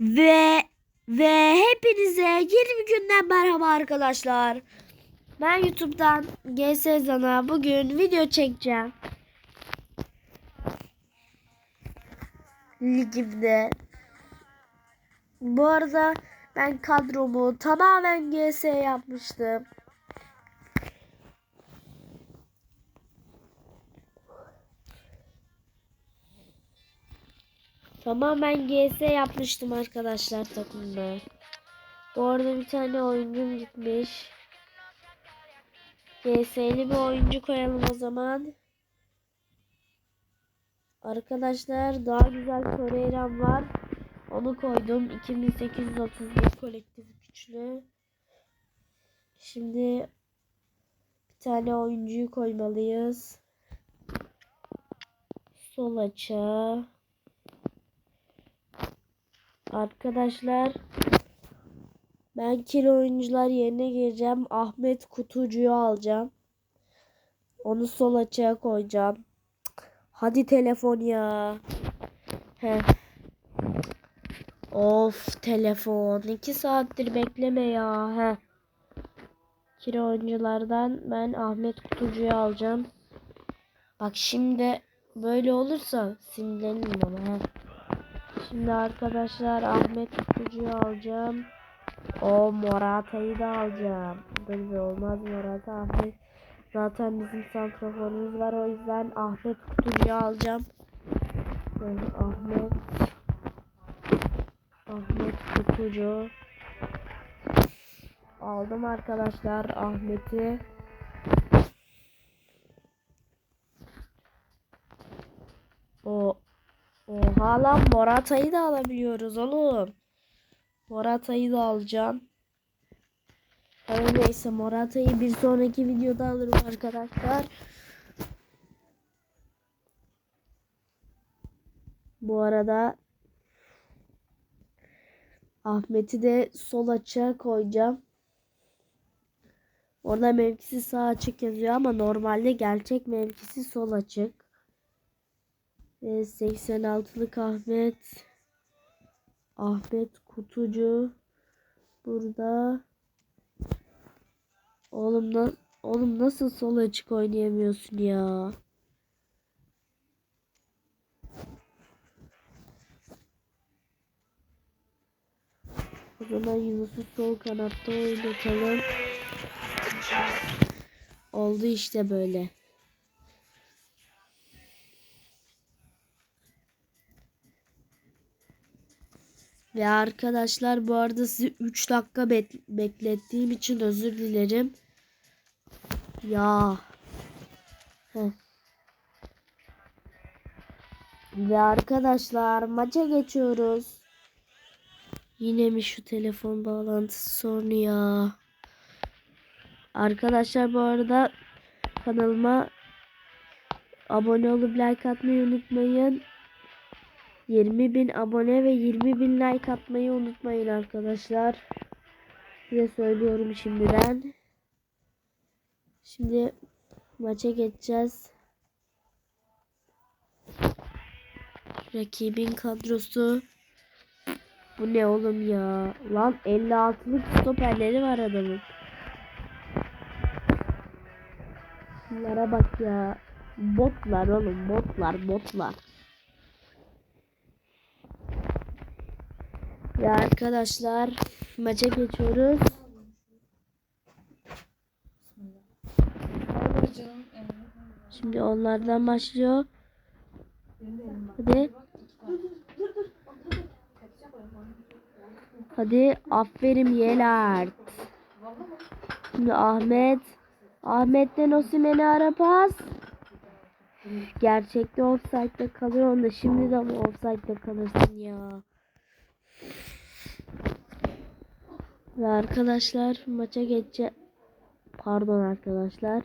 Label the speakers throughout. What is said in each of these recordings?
Speaker 1: Ve ve hepinize 20 günden merhaba arkadaşlar. Ben YouTube'dan GS Zana bugün video çekeceğim. Ligimde. Bu arada ben kadromu tamamen GS yapmıştım. Tamamen GS yapmıştım arkadaşlar takımda. Bu arada bir tane oyuncum gitmiş. GS'li bir oyuncu koyalım o zaman. Arkadaşlar daha güzel Torreira'm var. Onu koydum. 2831 kolektif güçlü. Şimdi bir tane oyuncuyu koymalıyız. Sol açığa. Arkadaşlar ben kilo oyuncular yerine gireceğim. Ahmet Kutucu'yu alacağım. Onu sol açığa koyacağım. Hadi telefon ya. Heh. Of telefon. 2 saattir bekleme ya. Heh. Kilo oyunculardan ben Ahmet Kutucu'yu alacağım. Bak şimdi böyle olursa sinirlenirim ama. Heh. Şimdi arkadaşlar Ahmet Kutucu'yu alacağım. O Morata'yı da alacağım. Böyle olmaz Morata Ahmet. Zaten bizim santraforumuz var o yüzden Ahmet Kutucu'yu alacağım. Böyle Ahmet Ahmet Kutucu aldım arkadaşlar Ahmet'i. O Oha lan Morata'yı da alabiliyoruz oğlum. Morata'yı da alacağım. Ama neyse Morata'yı bir sonraki videoda alırım arkadaşlar. Bu arada Ahmet'i de sol açığa koyacağım. Orada mevkisi sağ açık yazıyor ama normalde gerçek mevkisi sol açık. Ve 86'lık Ahmet Ahmet Kutucu burada Oğlum na oğlum nasıl sol açık oynayamıyorsun ya? O zaman Yunus'u sol kanatta oynatalım. Oldu işte böyle. Ve arkadaşlar bu arada sizi 3 dakika bek- beklettiğim için özür dilerim. Ya. Heh. Ve arkadaşlar maça geçiyoruz. Yine mi şu telefon bağlantısı sorunu ya? Arkadaşlar bu arada kanalıma abone olup like atmayı unutmayın. 20 bin abone ve 20 bin like atmayı unutmayın arkadaşlar. Size söylüyorum şimdiden. Şimdi maça geçeceğiz. Rakibin kadrosu. Bu ne oğlum ya? Lan 56'lık stoperleri var adamın. Bunlara bak ya. Botlar oğlum botlar botlar. Ve arkadaşlar maça geçiyoruz. Şimdi onlardan başlıyor. Hadi. Hadi aferin Yelert. Şimdi Ahmet. Ahmet'ten Osimhen'e ara pas. Gerçekte offside'de kalıyor onda. Şimdi de mi offside'de kalırsın ya. Ve arkadaşlar maça geçe pardon arkadaşlar.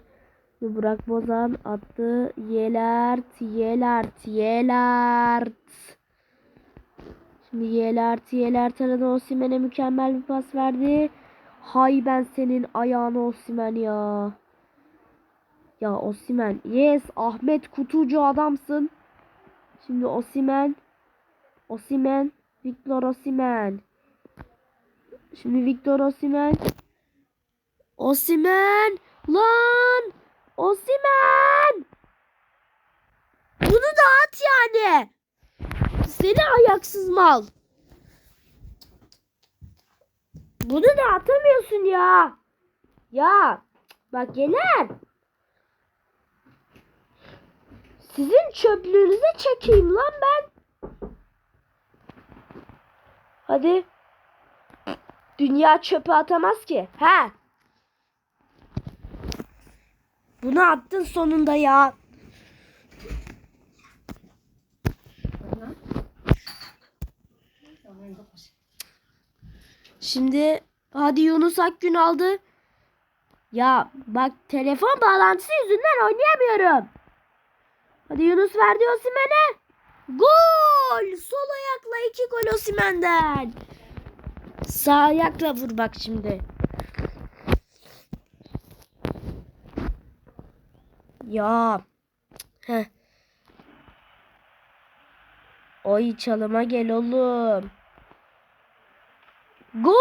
Speaker 1: Burak Bozan attı. Yelert, Yelert, Yelert. Şimdi Yelert, Yelert aradı Osimhen'e mükemmel bir pas verdi. Hay ben senin ayağını Osimhen ya. Ya Osimhen. Yes Ahmet Kutucu adamsın. Şimdi Osimhen. Osimhen. Victor Osimhen. Şimdi Victor Osimhen. Osimhen. Lan. Osimhen. Bunu da at yani. Seni ayaksız mal. Bunu da atamıyorsun ya. Ya. Bak Yener. Sizin çöplüğünüze çekeyim lan ben. Hadi. Dünya çöpe atamaz ki. He. Bunu attın sonunda ya. Şimdi hadi Yunus Akgün aldı. Ya bak telefon bağlantısı yüzünden oynayamıyorum. Hadi Yunus verdi Osimhen'e. Gol! Sol ayakla iki gol Osimhen'den. Sağ ayakla vur bak şimdi. Ya. Heh. Oy çalıma gel oğlum. Gol!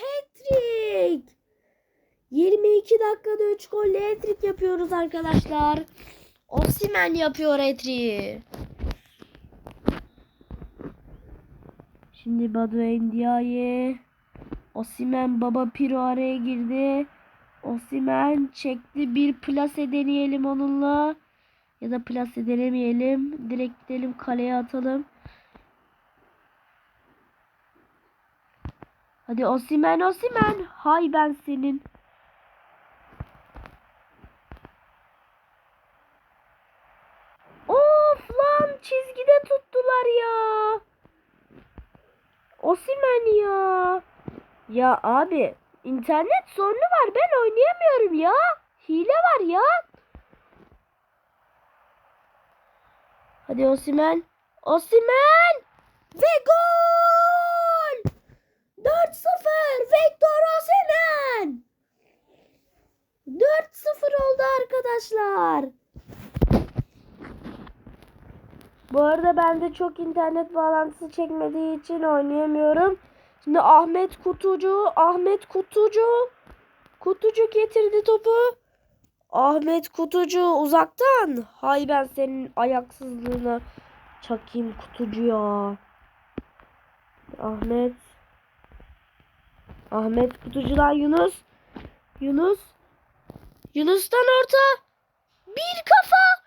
Speaker 1: Hat-trick! 22 dakikada 3 golle hat-trick yapıyoruz arkadaşlar. Osimhen yapıyor hat-trick'i. Şimdi Badu Endiaye. Osimhen Baba Piro araya girdi. Osimhen çekti. Bir plase deneyelim onunla. Ya da plase denemeyelim. Direkt gidelim kaleye atalım. Hadi Osimhen Osimhen. Hay ben senin. Of lan çizgide tuttular ya. Osimhen ya. Ya abi internet sorunu var ben oynayamıyorum ya. Hile var ya. Hadi Osimhen. Osimhen ve gol! 4-0 Victor Osimhen. 4-0 oldu arkadaşlar. Bu arada bende çok internet bağlantısı çekmediği için oynayamıyorum. Şimdi Ahmet Kutucu, Ahmet Kutucu. Kutucu getirdi topu. Ahmet Kutucu uzaktan. Hay ben senin ayaksızlığına çakayım Kutucu ya. Ahmet. Ahmet Kutucu'dan Yunus. Yunus. Yunus'tan orta. Bir kafa.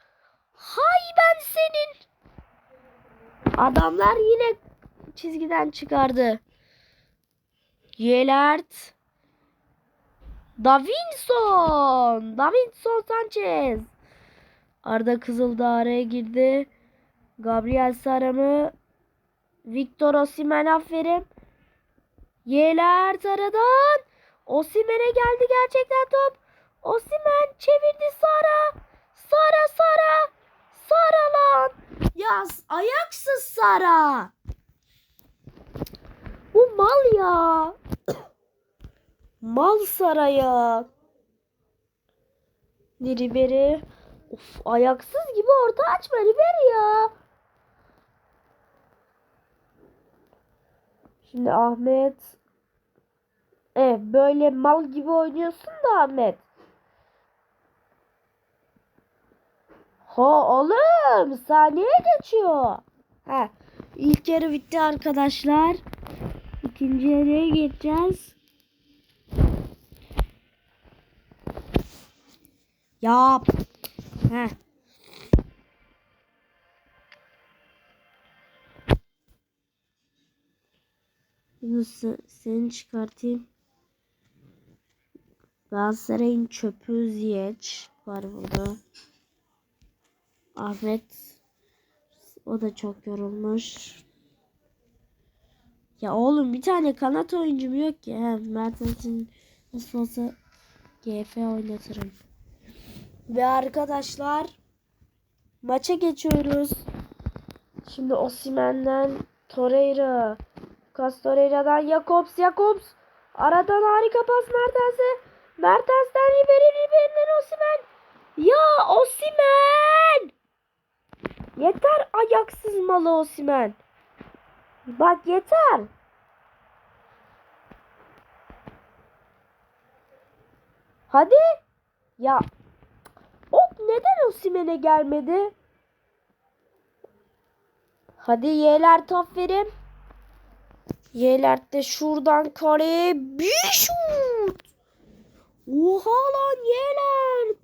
Speaker 1: Hay ben senin. Adamlar yine çizgiden çıkardı. Yelert. Davinson. Davinson Sanchez. Arda Kızıldağ araya girdi. Gabriel Saram'ı Victor Osimhen aferin. Yelert aradan. Osimhen'e geldi gerçekten top. Osimhen çevirdi Sara. Sara Sara. Sara lan. Ya ayaksız Sara. Bu mal ya. mal Sara ya. Ribery. Of ayaksız gibi orta açma Ribery ya. Şimdi Ahmet. Evet böyle mal gibi oynuyorsun da Ahmet. Ha oğlum saniye geçiyor. Ha ilk yarı bitti arkadaşlar. İkinci yarıya geçeceğiz. Yap. Heh. Yunus seni çıkartayım. Galatasaray'ın çöpü Ziyech var burada. Ahmet o da çok yorulmuş. Ya oğlum bir tane kanat oyuncum yok ki. He, Mertens'in nasıl olsa GF oynatırım. Ve arkadaşlar maça geçiyoruz. Şimdi Osimhen'den Torreira. Lucas Torreira'dan Jakobs. Jakobs. Aradan harika pas Mertens'e. Mertens'ten Ribery. Ribery'den Osimhen. Ya Osimhen. Yeter ayaksız malı Osimhen. Bak yeter. Hadi. Ya. Ok neden Osimhen'e gelmedi? Hadi Yeler top verin. Yeler de şuradan kaleye bir şut. Oha lan Yeler.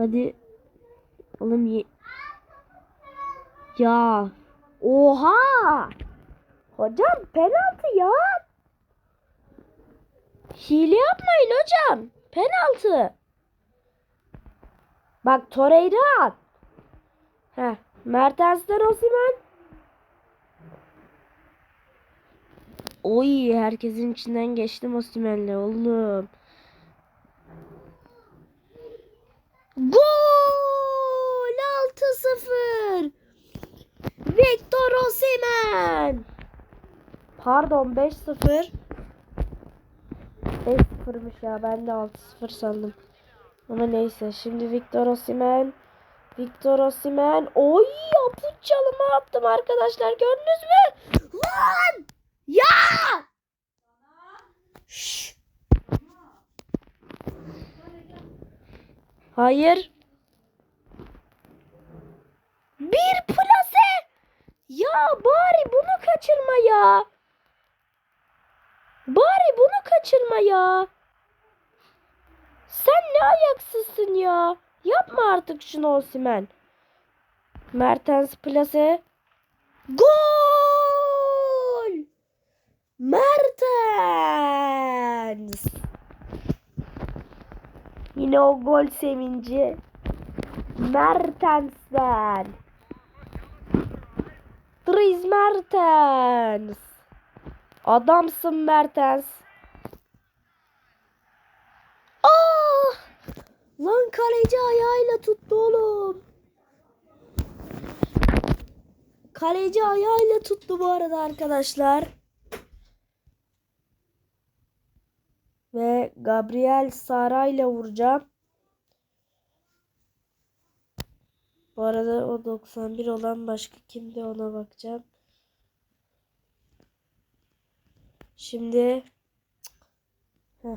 Speaker 1: Hadi. Oğlum ye... Ya. Oha. Hocam penaltı ya. Hile yapmayın hocam. Penaltı. Bak Torreira at. Heh. Mertens'ten Osimhen. Oy herkesin içinden geçtim Osimhen'le oğlum. Gol 6-0. Victor Osimhen. Pardon 5-0. 5-0'mış ya ben de 6-0 sandım. Ama neyse şimdi Victor Osimhen. Victor Osimhen. Oy yapıp çalıma attım arkadaşlar gördünüz mü? Lan! Ya! Şşş. Hayır. Bir plase. Ya bari bunu kaçırma ya. Bari bunu kaçırma ya. Sen ne ayaksızsın ya. Yapma artık şunu Osimen. Mertens plase. Gol! Mertens. Yine o gol sevinci. Mertens'ten. Dries Mertens. Adamsın Mertens. Ah! Lan kaleci ayağıyla tuttu oğlum. Kaleci ayağıyla tuttu bu arada arkadaşlar. Ve Gabriel Sara ile vuracağım. Bu arada o 91 olan başka kimdi ona bakacağım. Şimdi Heh.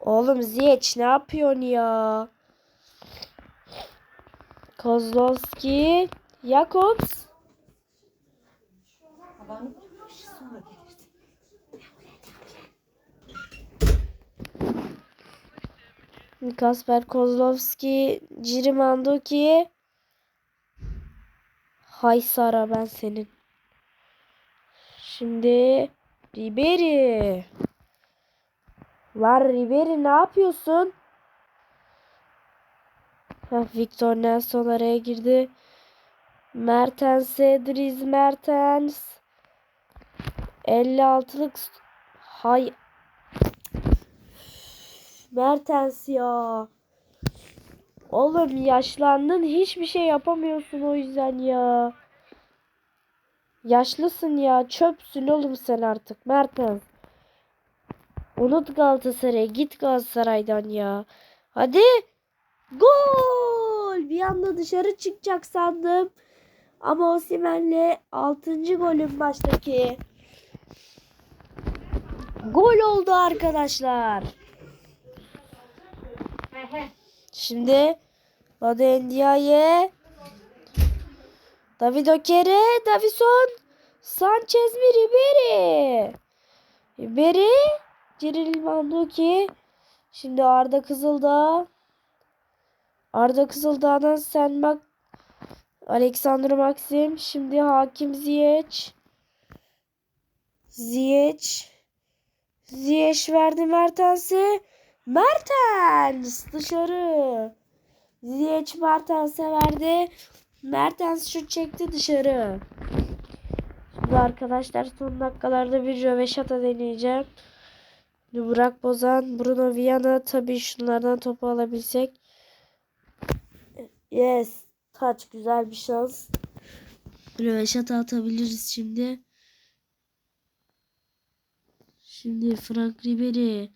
Speaker 1: Oğlum Ziyech ne yapıyorsun ya? Kozlowski, Jakobs. Kasper Kozlowski, Ciri Manduki. Hay Sara ben senin. Şimdi Ribery. Var Ribery ne yapıyorsun? Heh, Victor Nelson araya girdi. Mertens, Dries Mertens. 56'lık hay Mertens ya. Oğlum yaşlandın hiçbir şey yapamıyorsun o yüzden ya. Yaşlısın ya çöpsün oğlum sen artık Mertens. Unut Galatasaray'ı git Galatasaray'dan ya. Hadi. Gol! Bir anda dışarı çıkacak sandım. Ama Osimhen'le 6. golün baştaki. Gol oldu arkadaşlar. Şimdi Lade Ndiaye David Okere Davison Sanchez mi Ribery Ribery Cyril Manduki Şimdi Arda Kızıldağ Arda Kızıldağ'dan sen bak Alexander Maxim. Şimdi Hakim Ziyech. Ziyech. Ziyech verdi Mertens'e Mertens dışarı. Ziyech Mertens'e verdi. Mertens şut çekti dışarı. Şimdi arkadaşlar son dakikalarda bir röveşata deneyeceğim. Burak Bozan, Bruno Viana tabii şunlardan topu alabilsek. Yes. Taç güzel bir şans. Röveşata atabiliriz şimdi. Şimdi Frank Ribery.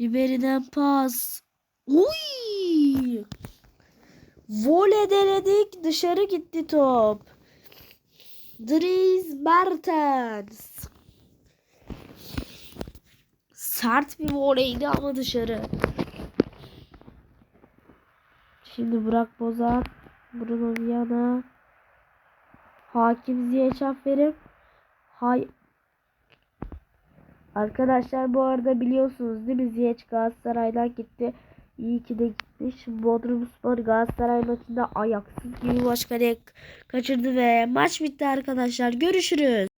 Speaker 1: Ribery'den pas. Uy! Vole denedik. Dışarı gitti top. Dries Mertens. Sert bir voleydi ama dışarı. Şimdi Burak Bozan. Bruno Viana. Hakim Ziyech aferin. Hay Arkadaşlar bu arada biliyorsunuz değil mi Ziyech Galatasaray'dan gitti. İyi ki de gitti. Şimdi Bodrum Spor Galatasaray maçında ayaksız gibi başka kaçırdı ve maç bitti arkadaşlar. Görüşürüz.